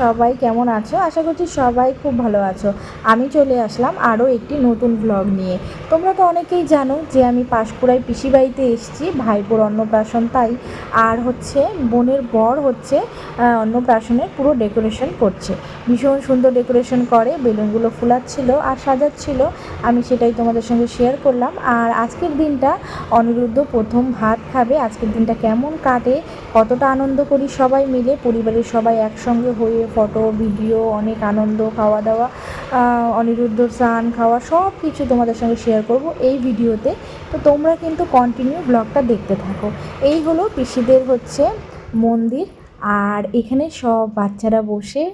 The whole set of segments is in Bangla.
সবাই কেমন আছো? আশা করছি সবাই খুব ভালো আছো। আমি চলে আসলাম আরও একটি নতুন ব্লগ নিয়ে। তোমরা তো অনেকেই জানো যে আমি পাঁশকুড়ায় পিসি বাড়িতে এসেছি, ভাইপোর অন্নপ্রাশন তাই। আর হচ্ছে বোনের বর হচ্ছে অন্নপ্রাশনের পুরো ডেকোরেশন করছে। ভীষণ সুন্দর ডেকোরেশন করে, বেলুনগুলো ফুলাচ্ছিল আর সাজাচ্ছিল। আমি সেটাই তোমাদের সঙ্গে শেয়ার করলাম। আর আজকের দিনটা অনিরুদ্ধ প্রথম ভাত খাবে। আজকের দিনটা কেমন কাটে, কতটা আনন্দ করি সবাই মিলে, পরিবারের সবাই একসঙ্গে হয়ে ফটো, ভিডিও, অনেক আনন্দ খাওয়া দাওয়া অনিরুদ্ধ স্নান, খাওয়া সব কিছু তোমাদের সঙ্গে শেয়ার করব এই ভিডিওতে। তো তোমরা কিন্তু কন্টিনিউ ব্লগটা দেখতে থাকো। এই হলো পিসিদের হচ্ছে মন্দির। আর এখানে সব বাচ্চারা বসে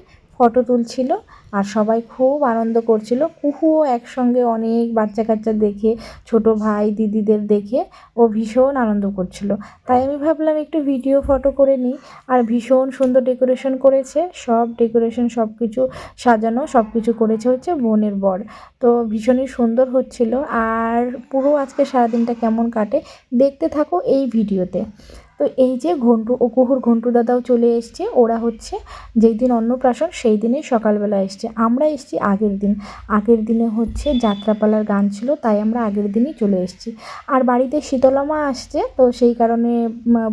ফটো তুলছিল আর সবাই খুব আনন্দ করছিল। কুহুও একসঙ্গে অনেক বাচ্চা কাচ্চা দেখে, ছোট ভাই, দিদিদের দেখে ও ভীষণ আনন্দ করছিল। তাই আমি ভাবলাম একটু ভিডিও ফটো করে নিই। আর ভীষণ সুন্দর ডেকোরেশন করেছে। সব ডেকোরেশন সব কিছু সাজানো সব কিছু করেছে হচ্ছে বোনের বর। তো ভীষণই সুন্দর হচ্ছিল। আর পুরো আজকে সারাদিনটা কেমন কাটে, দেখতে থাকো এই ভিডিওতে। তো এই যে ঘন্টু, ও কুহুর ঘন্টু দাদাও চলে এসছে। ওরা হচ্ছে যেই দিন অন্নপ্রাশন, সেই দিনেই সকালবেলা এসছে। আমরা এসছি আগের দিন। আগের দিনে হচ্ছে যাত্রাপালার গান ছিল, তাই আমরা আগের দিনই চলে এসেছি। আর বাড়িতে শীতলা মা আসছে, তো সেই কারণে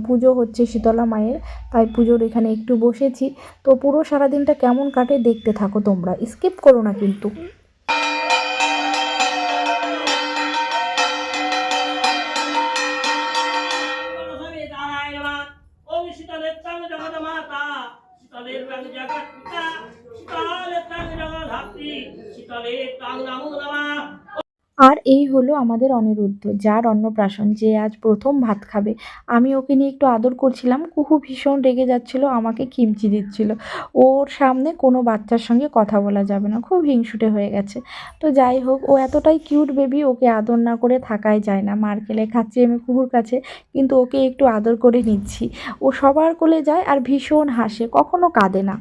পুজো হচ্ছে শীতলা মায়ের, তাই পুজোর এখানে একটু বসেছি। তো পুরো সারাদিনটা কেমন কাটে দেখতে থাকো তোমরা। স্কিপ করো না কিন্তু। আর এই হলো আমাদের অনিরুদ্ধ, যার অন্নপ্রাশন যে আজ প্রথম ভাত খাবে। আমি ওকে নিয়ে একটু আদর করছিলাম, কুহু ভীষণ রেগে যাচ্ছিল, আমাকে কিমচি দিচ্ছিল। ওর সামনে কোনো বাচ্চার সঙ্গে কথা বলা যাবে না, খুব হিংসুটে হয়ে গেছে। তো যাই হোক, ও এতটাই কিউট বেবি, ওকে আদর না করে থাকাই যায় না। মার্কেলে খাচ্ছি আমি কুহুর কাছে, কিন্তু ওকে একটু আদর করে নিচ্ছি। ও সবার কোলে যায় আর ভীষণ হাসে, কখনো কাঁদে না।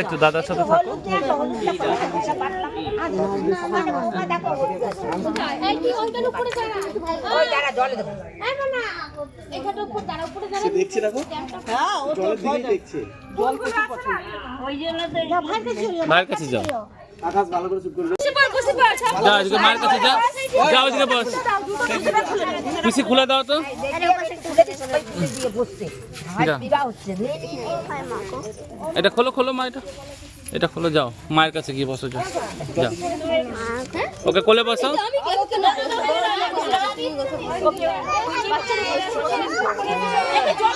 একটু দাদার সাথে থাকো। দেখছে দেখো? জলের মায়ের কাছে যাও আকাশ ভালো করে চুপ করবে যা ওদিকে মায়ের কাছে যা। যা ওদিকে বস। পিসি খুলে দাও তো। এটা খোলো খোলো মা এটা। এটা খোলো যাও। মায়ের কাছে গিয়ে বসো যাও যাও ওকে কোলে বসো ঘন্টু করবে এই,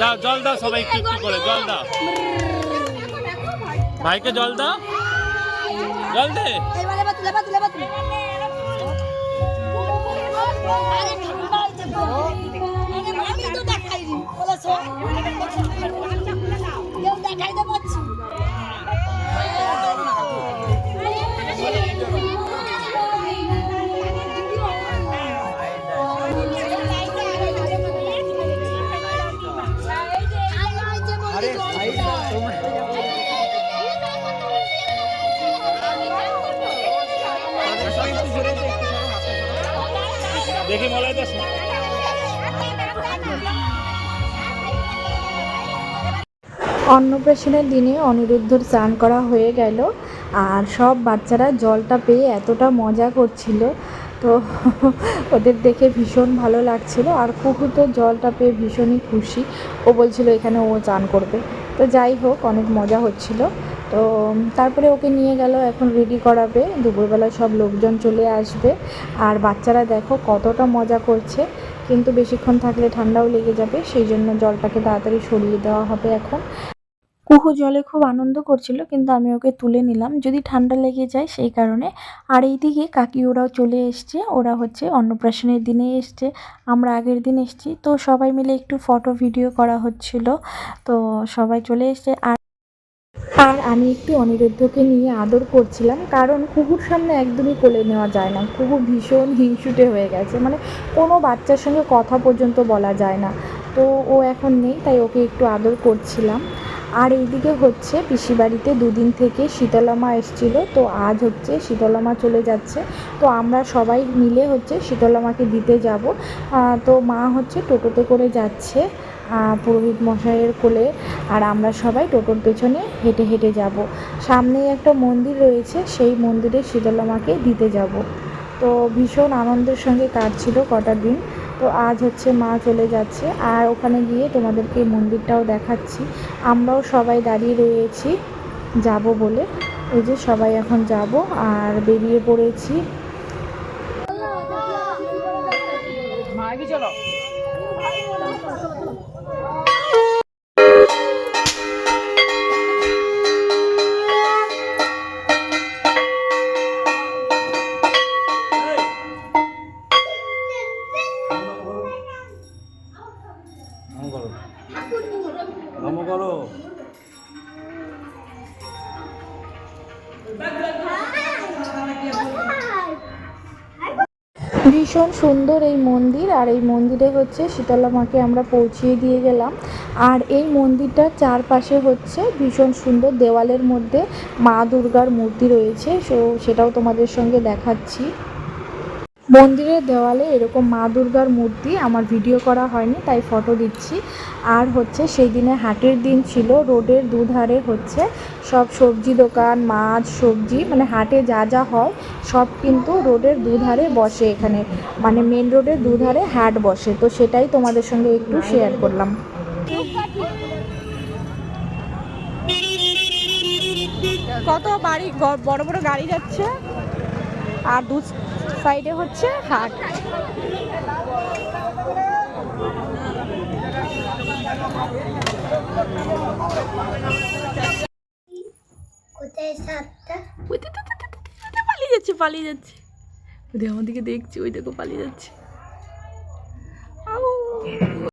দাও জল দাও সবাই একটু একটু করে, জল দাও। ভাইকে জল দাও। জল দে। ঠান্ডা দেখি মলাই দাস অন্নপ্রাশনের দিনে অনিরুদ্ধর স্নান করা হয়ে গেল আর সব বাচ্চারা জলটা পেয়ে এতটা মজা করছিল। তো ওদের দেখে ভীষণ ভালো লাগছিল। আর কুকু তো জলটা পেয়ে ভীষণই খুশি। ও বলছিল, এখানে ও চান করবে। তো যাই হোক, অনেক মজা হচ্ছিল। তো তারপরে ওকে নিয়ে গেল, এখন রেডি করাবে। দুপুরবেলায় সব লোকজন চলে আসবে। আর বাচ্চারা দেখো কতটা মজা করছে। কিন্তু বেশিক্ষণ থাকলে ঠান্ডাও লেগে যাবে। সেই জন্য জলটাকে তাড়াতাড়ি সরিয়ে দেওয়া হবে এখন। কুহু জলে খুব আনন্দ করছিল, কিন্তু আমি ওকে তুলে নিলাম। যদি ঠান্ডা লেগে যায় সেই কারণে। আর এইদিকে কাকি ওরাও চলে এসছে, ওরা হচ্ছে অন্নপ্রাশনের দিনে এসছে, আমরা আগের দিন এসছি। তো সবাই মিলে একটু ফটো ভিডিও করা হচ্ছিল, তো সবাই চলে এসছে। আর আর আমি একটু অনিরুদ্ধকে নিয়ে আদর করছিলাম, কারণ কুকুর সামনে একদমই কোলে নেওয়া যায় না। কুকু ভীষণ হিংসুটে হয়ে গেছে মানে কোনো বাচ্চার সঙ্গে কথা পর্যন্ত বলা যায় না। তো ও এখন নেই, তাই ওকে একটু আদর করছিলাম। আর এইদিকে হচ্ছে পিসি বাড়িতে দুদিন থেকে শীতলামা এসছিল, তো আজ হচ্ছে শীতলামা চলে যাচ্ছে। তো আমরা সবাই মিলে হচ্ছে শীতলামাকে দিতে যাব। তো মা হচ্ছে টোটোতে করে যাচ্ছে পুরোহিত মশাইয়ের কোলে, আর আমরা সবাই টোটোর পেছনে হেঁটে হেঁটে যাব। সামনেই একটা মন্দির রয়েছে, সেই মন্দিরে শীতলামাকে দিতে যাব। তো ভীষণ আনন্দের সঙ্গে কাটছিল কটা দিন। তো আজ হচ্ছে মা চলে যাচ্ছে। আর ওখানে গিয়ে তোমাদেরকে মন্দিরটাও দেখাচ্ছি। আমরাও সবাই দাঁড়িয়ে রয়েছি, যাব বলে। এই যে সবাই এখন যাব, আর বেরিয়ে পড়েছি। ভীষণ সুন্দর এই মন্দির, আর এই মন্দিরে হচ্ছে শীতলা মাকে আমরা পৌঁছিয়ে দিয়ে গেলাম। আর এই মন্দিরটার চারপাশে হচ্ছে ভীষণ সুন্দর দেওয়ালের মধ্যে মা দুর্গার মূর্তি রয়েছে, সো সেটাও তোমাদের সঙ্গে দেখাচ্ছি। মন্দিরের দেওয়ালে এরকম মা দুর্গার মূর্তি আমার ভিডিও করা হয়নি, তাই ফটো দিচ্ছি। আর হচ্ছে সেই দিনে হাটের দিন ছিল, রোডের দুধারে হচ্ছে সব সবজি দোকান, মাছ, সবজি মানে হাটে যা যা হয় সব কিন্তু রোডের দুধারে বসে এখানে। মানে মেন রোডের দুধারে হাট বসে, তো সেটাই তোমাদের সঙ্গে একটু শেয়ার করলাম। কত বাড়ি বড় বড় গাড়ি যাচ্ছে? আর দু সাইডে হচ্ছে হাট। কোথায় পালিয়ে যাচ্ছে পালিয়ে যাচ্ছে। ওদের দিকে দেখছি ওই দেখো পালিয়ে যাচ্ছে।